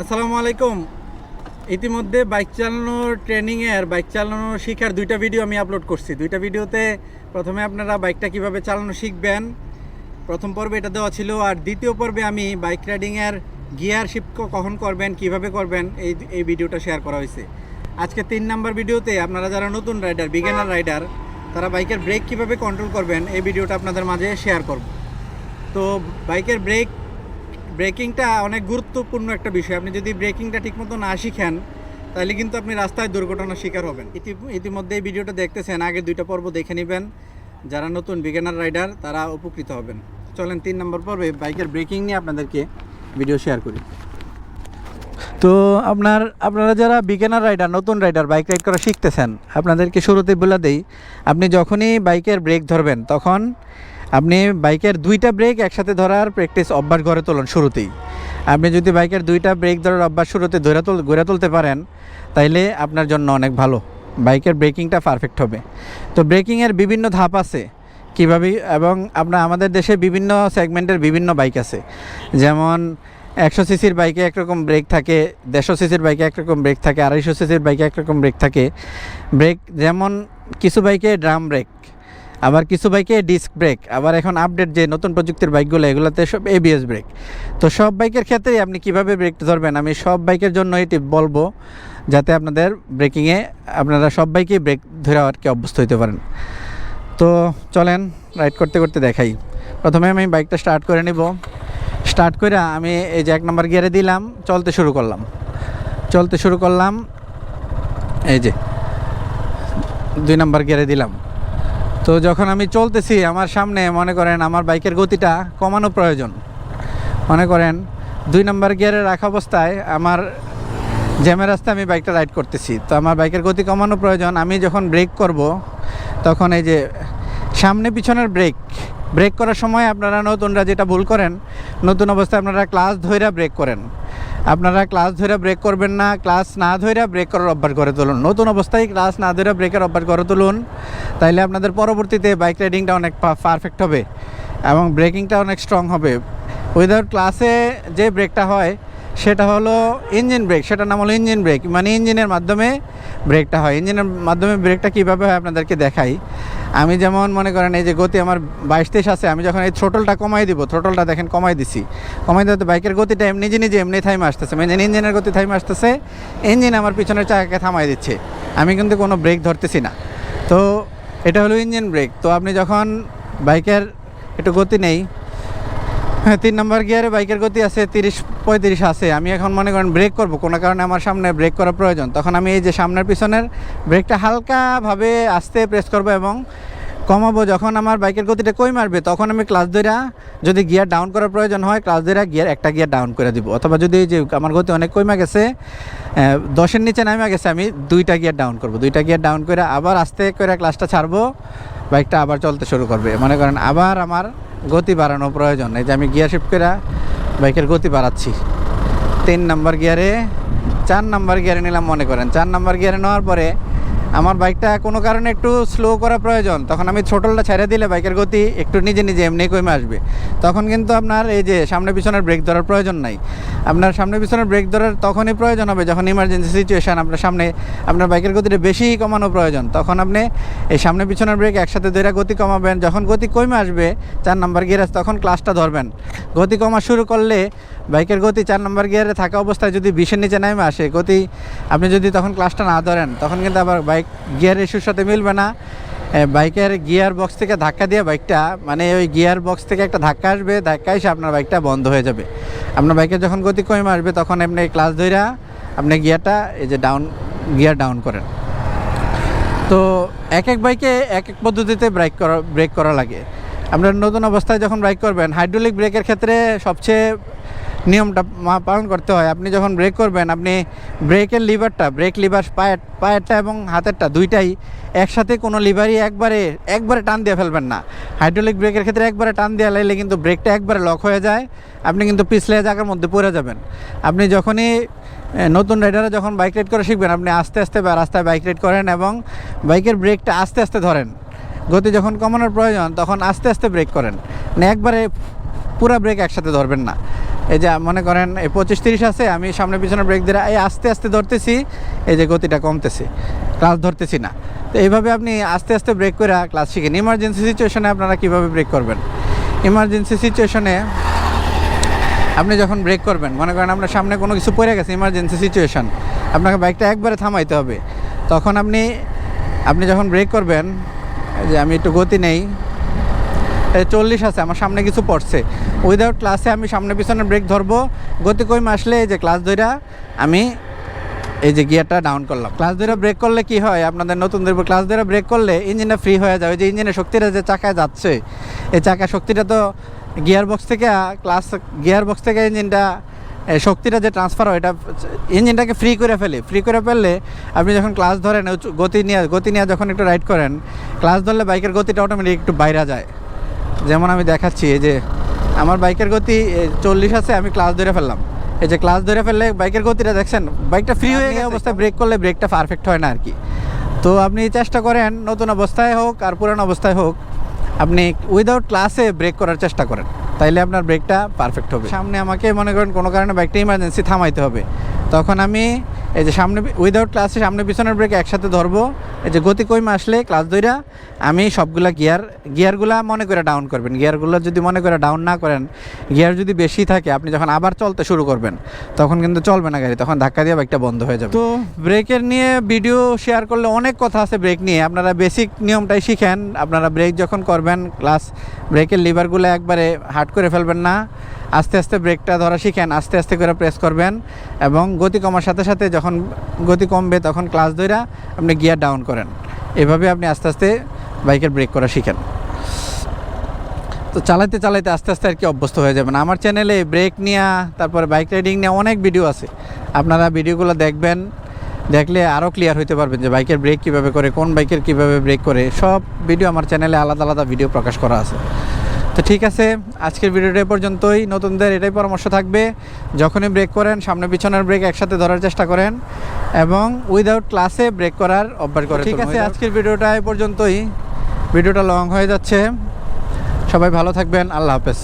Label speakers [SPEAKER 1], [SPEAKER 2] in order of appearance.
[SPEAKER 1] আসসালামু আলাইকুম। ইতিমধ্যে বাইক চালানোর ট্রেনিংয়ের বাইক চালানো শেখার দুইটা ভিডিও আমি আপলোড করছি। দুইটা ভিডিওতে প্রথমে আপনারা বাইকটা কীভাবে চালানো শিখবেন, প্রথম পর্বে এটা দেওয়া ছিল, আর দ্বিতীয় পর্বে আমি বাইক রাইডিংয়ের গিয়ার শিফট কখন করবেন, কীভাবে করবেন, এই এই ভিডিওটা শেয়ার করা হয়েছে। আজকে তিন নাম্বার ভিডিওতে আপনারা যারা নতুন রাইডার বিগিনার রাইডার তারা বাইকের ব্রেক কীভাবে কন্ট্রোল করবেন, এই ভিডিওটা আপনাদের মাঝে শেয়ার করব। তো বাইকের ব্রেক ব্রেকিংটা অনেক গুরুত্বপূর্ণ একটা বিষয়। আপনি যদি ব্রেকিংটা ঠিকমতো না শিখেন, তাহলে কিন্তু আপনি রাস্তায় দুর্ঘটনার শিকার হবেন। ইতি- ইতিমধ্যে এই ভিডিওটা দেখতেছেন, আগে দুইটা পর্ব দেখে নেবেন। যারা নতুন বিগিনার রাইডার তারা উপকৃত হবেন। চলেন, তিন নম্বর পর্বে বাইকের ব্রেকিং নিয়ে আপনাদেরকে ভিডিও শেয়ার করি। তো আপনার, আপনারা যারা বিগিনার রাইডার নতুন রাইডার বাইক রাইড করা শিখতেছেন, আপনাদেরকে শুরুতে বলে দেই, আপনি যখনই বাইকের ব্রেক ধরবেন, তখন আপনি বাইকের দুইটা ব্রেক একসাথে ধরার প্র্যাকটিস অভ্যাস গড়ে তোলেন শুরুতেই। আপনি যদি বাইকের দুইটা ব্রেক ধরার অভ্যাস শুরুতে ধরে গড়ে তুলতে পারেন, তাইলে আপনার জন্য অনেক ভালো। বাইকের ব্রেকিংটা পারফেক্ট হবে। তো ব্রেকিংয়ের বিভিন্ন ধাপ আছে। কীভাবে, এবং আপনার আমাদের দেশে বিভিন্ন সেগমেন্টের বিভিন্ন বাইক আছে। যেমন একশো সিসির বাইকে একরকম ব্রেক থাকে, দেড়শো সিসির বাইকে একরকম ব্রেক থাকে, আড়াইশো সিসির বাইকে একরকম ব্রেক থাকে। ব্রেক, যেমন কিছু বাইকে ড্রাম ব্রেক আবার কিছু বাইকে ডিস্ক ব্রেক আবার এখন আপডেট যে নতুন প্রযুক্তির বাইকগুলো এগুলোতে সব এবিএস ব্রেক তো সব বাইকের ক্ষেত্রেই আপনি কীভাবে ব্রেক ধরবেন? আমি সব বাইকের জন্য এটি বলব, যাতে আপনাদের ব্রেকিংয়ে আপনারা সব বাইকেই ব্রেক ধরে আর কি অভ্যস্ত হতে পারেন। তো চলেন রাইড করতে করতে দেখাই। প্রথমে আমি বাইকটা স্টার্ট করে নিব। স্টার্ট করে আমি এই যে এক নম্বর গিয়ারে দিলাম, চলতে শুরু করলাম। চলতে শুরু করলাম, এই যে দুই নম্বর গিয়ারে দিলাম। তো যখন আমি চলতেছি, আমার সামনে মনে করেন আমার বাইকের গতিটা কমানো প্রয়োজন। মনে করেন দুই নম্বর গিয়ারে রাখা অবস্থায় আমার জ্যামের রাস্তায় আমি বাইকটা রাইড করতেছি। তো আমার বাইকের গতি কমানো প্রয়োজন। আমি যখন ব্রেক করব, তখন এই যে সামনে পিছনের ব্রেক ব্রেক করার সময় আপনারা নতুনরা যেটা ভুল করেন, নতুন অবস্থায় আপনারা ক্লাস ধইরা ব্রেক করেন। আপনারা ক্লাস ধরে ব্রেক করবেন না, ক্লাস না ধরে ব্রেক করার অভ্যাস করে তুলুন। নতুন অবস্থায় ক্লাস না ধরে ব্রেকের অভ্যাস করে তুলুন। তাইলে আপনাদের পরবর্তীতে বাইক রাইডিংটা অনেক পারফেক্ট হবে এবং ব্রেকিংটা অনেক স্ট্রং হবে। উইদাউট ক্লাসে যে ব্রেকটা হয়, সেটা হলো ইঞ্জিন ব্রেক সেটার নাম হলো ইঞ্জিন ব্রেক মানে ইঞ্জিনের মাধ্যমে ব্রেকটা হয়। ইঞ্জিনের মাধ্যমে ব্রেকটা কীভাবে হয় আপনাদেরকে দেখাই। আমি যেমন মনে করেন এই যে গতি আমার বাইশ তেইশ আছে, আমি যখন এই থ্রোটলটা কমাই দিব, থ্রোটলটা দেখেন কমাই দিছি। কমাই দিতে বাইকের গতিটা এমনি নিজে নিজে এমনি থাইমে আসতেছে মানে ইঞ্জিনের গতি থাইমে আসতেছে ইঞ্জিন আমার পিছনের চাকাকে থামাই দিচ্ছে। আমি কিন্তু কোনো ব্রেক ধরতেছি না। তো এটা হলো ইঞ্জিন ব্রেক তো আপনি যখন বাইকের একটু গতি নেই তিন নম্বর গিয়ারে বাইকের গতি আছে তিরিশ, পঁয়ত্রিশ আছে। আমি এখন মনে করেন ব্রেক করব, কোনো কারণে আমার সামনে ব্রেক করা প্রয়োজন। তখন আমি এই যে সামনের পিছনের ব্রেকটা হালকাভাবে আস্তে প্রেস করব এবং কমাবো। যখন আমার বাইকের গতিটা কই মারবে, তখন আমি ক্লাস ধরা যদি গিয়ার ডাউন করার প্রয়োজন হয় ক্লাস ধরা গিয়ার একটা গিয়ার ডাউন করে দিব। অথবা যদি যে আমার গতি অনেক কইমা গেছে দশের নিচে নামে গেছে, আমি দুইটা গিয়ার ডাউন করব। দুইটা গিয়ার ডাউন করে আবার আস্তে করে ক্লাসটা ছাড়বো, বাইকটা আবার চলতে শুরু করবে। মনে করেন আবার আমার গতি বাড়ানো প্রয়োজন। এই যে আমি গিয়ার শিফট করে বাইকের গতি বাড়াচ্ছি। তিন নাম্বার গিয়ারে চার নাম্বার গিয়ারে নিলাম মনে করেন। চার নাম্বার গিয়ারে নেওয়ার পরে আমার বাইকটা কোনো কারণে একটু স্লো করা প্রয়োজন। তখন আমি ছোটলটা ছেড়ে দিলে বাইকের গতি একটু নিজে নিজে এমনি কমে আসবে। তখন কিন্তু আপনার এই যে সামনে পিছনের ব্রেক ধরার প্রয়োজন নাই। আপনার সামনে পিছনের ব্রেক ধরার তখনই প্রয়োজন হবে যখন ইমার্জেন্সি সিচুয়েশান আপনার সামনে আপনার বাইকের গতিটা বেশি কমানো প্রয়োজন। তখন আপনি এই সামনে পিছনের ব্রেক একসাথে ধরে গতি কমাবেন। যখন গতি কমে আসবে, চার নাম্বার গিয়ারে তখন ক্লাসটা ধরবেন। গতি কমা শুরু করলে বাইকের গতি চার নাম্বার গিয়ারে থাকা অবস্থায় যদি বিশের নিচে নেমে আসে, গতি আপনি যদি তখন ক্লাসটা না ধরেন, তখন কিন্তু আবার বাইক গিয়ার ইস্যুর সাথে মিলবে না। বাইকের গিয়ার বক্স থেকে ধাক্কা দিয়ে বাইকটা মানে ওই গিয়ার বক্স থেকে একটা ধাক্কা আসবে, ধাক্কা এসে আপনার বাইকটা বন্ধ হয়ে যাবে। আপনার বাইকের যখন গতি কমে আসবে, তখন আপনি ক্লাস ধইরা আপনি গিয়ারটা, এই যে ডাউন গিয়ার ডাউন করেন। তো এক এক বাইকে এক এক পদ্ধতিতে ব্রেক করা ব্রেক করা লাগে। আপনার নতুন অবস্থায় যখন ব্রেক করবেন, হাইড্রোলিক ব্রেকের ক্ষেত্রে সবচেয়ে নিয়মটা পালন করতে হয়। আপনি যখন ব্রেক করবেন, আপনি ব্রেকের লিভারটা ব্রেক লিভার পায়ের পায়েরটা এবং হাতেরটা দুইটাই একসাথে কোনো লিভারই একবারে একবারে টান দিয়ে ফেলবেন না। হাইড্রোলিক ব্রেকের ক্ষেত্রে একবারে টান দিয়ে লাইলে কিন্তু ব্রেকটা একবারে লক হয়ে যায়। আপনি কিন্তু পিছলে জায়গার মধ্যে পড়ে যাবেন। আপনি যখনই নতুন রাইডাররা যখন বাইক রাইড করে শিখবেন, আপনি আস্তে আস্তে রাস্তায় বাইক রাইড করেন এবং বাইকের ব্রেকটা আস্তে আস্তে ধরেন। গতি যখন কমানোর প্রয়োজন, তখন আস্তে আস্তে ব্রেক করেন। মানে একবারে পুরা ব্রেক একসাথে ধরবেন না। এই যে মনে করেন, এই পঁচিশ তিরিশ আছে, আমি সামনে পিছনে ব্রেক দিয়ে এই আস্তে আস্তে ধরতেছি, এই যে গতিটা কমতেছে। ক্লাস ধরতেছি না। তো এইভাবে আপনি আস্তে আস্তে ব্রেক করে ক্লাস শিখেন। ইমার্জেন্সি সিচুয়েশনে আপনারা কীভাবে ব্রেক করবেন? ইমার্জেন্সি সিচুয়েশনে আপনি যখন ব্রেক করবেন, মনে করেন আপনার সামনে কোনো কিছু পড়ে গেছে ইমার্জেন্সি সিচুয়েশন আপনাকে বাইকটা একবারে থামাইতে হবে। তখন আপনি আপনি যখন ব্রেক করবেন যে আমি একটু গতি নেই চল্লিশ আছে, আমার সামনে কিছু পড়ছে। উইদাউট ক্লাসে আমি সামনে পিছনে ব্রেক ধরবো। গতি কমে আসলে, এই যে ক্লাস ধইরা আমি এই যে গিয়ারটা ডাউন করলাম। ক্লাস ধরে ব্রেক করলে কি হয়? আপনাদের নতুন নতুনদের ক্লাস ধরে ব্রেক করলে ইঞ্জিনটা ফ্রি হয়ে যায়। ওই যে ইঞ্জিনের শক্তিটা যে চাকায় যাচ্ছে, এই চাকা শক্তিটা তো গিয়ার বক্স থেকে ক্লাস গিয়ার বক্স থেকে ইঞ্জিনটা শক্তিটা যে ট্রান্সফার হয়, এটা ইঞ্জিনটাকে ফ্রি করে ফেলে। ফ্রি করে ফেললে আপনি যখন ক্লাস ধরেন গতি নিয়ে গতি নিয়ে যখন একটু রাইড করেন ক্লাস ধরলে বাইকের গতিটা অটোমেটিক একটু বাইরে যায়। যেমন আমি দেখাচ্ছি এই যে আমার বাইকের গতি চল্লিশ আছে আমি ক্লাস ধরে ফেললাম। এই যে ক্লাস ধরে ফেললে বাইকের গতিটা দেখছেন বাইকটা ফ্রি হয়ে গেছে। অবস্থায় ব্রেক করলে ব্রেকটা পারফেক্ট হয় না আর কি তো আপনি চেষ্টা করেন নতুন অবস্থায় হোক আর পুরানো অবস্থায় হোক আপনি উইদাউট ক্লাসে ব্রেক করার চেষ্টা করেন। তাইলে আপনার ব্রেকটা পারফেক্ট হবে। সামনে আমাকে মনে করেন কোনো কারণে বাইকটা ইমার্জেন্সি থামাইতে হবে। তখন আমি এই যে সামনে উইদাউট ক্লাসে সামনে পিছনের ব্রেক একসাথে ধরবো। এই যে গতি কইমে আসলে ক্লাস ধইরা আমি সবগুলা গিয়ার গিয়ারগুলা মনে করে ডাউন করবেন। গিয়ারগুলো যদি মনে করে ডাউন না করেন গিয়ার যদি বেশি থাকে, আপনি যখন আবার চলতে শুরু করবেন, তখন কিন্তু চলবে না গাড়ি, তখন ধাক্কা দিয়ে বাইকটা বন্ধ হয়ে যাবে। তো ব্রেকের নিয়ে ভিডিও শেয়ার করলে অনেক কথা আছে ব্রেক নিয়ে। আপনারা বেসিক নিয়মটাই শিখেন। আপনারা ব্রেক যখন করবেন ক্লাস ব্রেকের লিভারগুলো একবারে হার্ড করে ফেলবেন না। আস্তে আস্তে ব্রেকটা ধরা শিখেন, আস্তে আস্তে করে প্রেস করবেন এবং গতি কমার সাথে সাথে যখন গতি কমবে তখন ক্লাস ধইরা আপনি গিয়ার ডাউন করেন। এভাবে আপনি আস্তে আস্তে বাইকের ব্রেক করা শিখেন। তো চালাতে চালাতে আস্তে আস্তে আর কি অভ্যস্ত হয়ে যাবেন। আমার চ্যানেলে ব্রেক নিয়ে, তারপরে বাইক রাইডিং নিয়ে অনেক ভিডিও আছে। আপনারা ভিডিওগুলো দেখবেন, দেখলে আরও ক্লিয়ার হতে পারবেন যে বাইকের ব্রেক কীভাবে করে, কোন বাইকের কীভাবে ব্রেক করে। সব ভিডিও আমার চ্যানেলে আলাদা আলাদা ভিডিও প্রকাশ করা আছে। তো ঠিক আছে আজকের ভিডিওটা এ পর্যন্তই। নতুনদের এটাই পরামর্শ থাকবে যখনই ব্রেক করেন সামনে পিছনের ব্রেক একসাথে ধরার চেষ্টা করেন এবং উইদাউট ক্লাসে ব্রেক করার অভ্যাস করেন ঠিক আছে আজকের ভিডিওটা এ পর্যন্তই। ভিডিওটা লং হয়ে যাচ্ছে। সবাই ভালো থাকবেন। আল্লাহ হাফেজ।